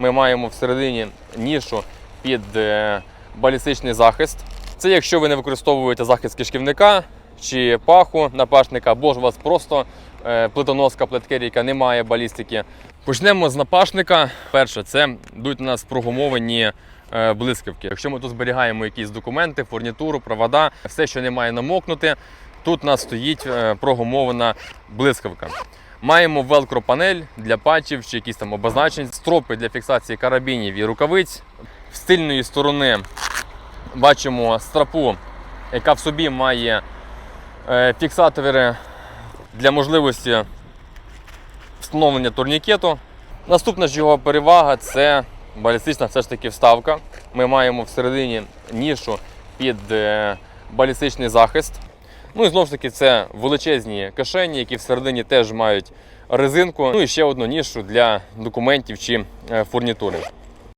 ми маємо всередині нішу під е, балістичний захист. Це якщо ви не використовуєте захист кишківника чи паху напашника, або ж у вас просто е, плитоноска плиткерійка, немає балістики. Почнемо з напашника. Перше, це йдуть у нас прогумовані е, блискавки. Якщо ми тут зберігаємо якісь документи, фурнітуру, провода, все, що не має намокнути, тут у нас стоїть прогумована блискавка. Маємо велкро-панель для патчів чи якісь там обозначень, стропи для фіксації карабінів і рукавиць. З тильної сторони бачимо страпу, яка в собі має е, фіксатори для можливості встановлення турнікету. Наступна ж його перевага це балістична все ж таки вставка. Ми маємо всередині нішу під е, балістичний захист. Ну і знову ж таки, це величезні кишені, які всередині теж мають резинку. Ну і ще одну нішу для документів чи е, фурнітури.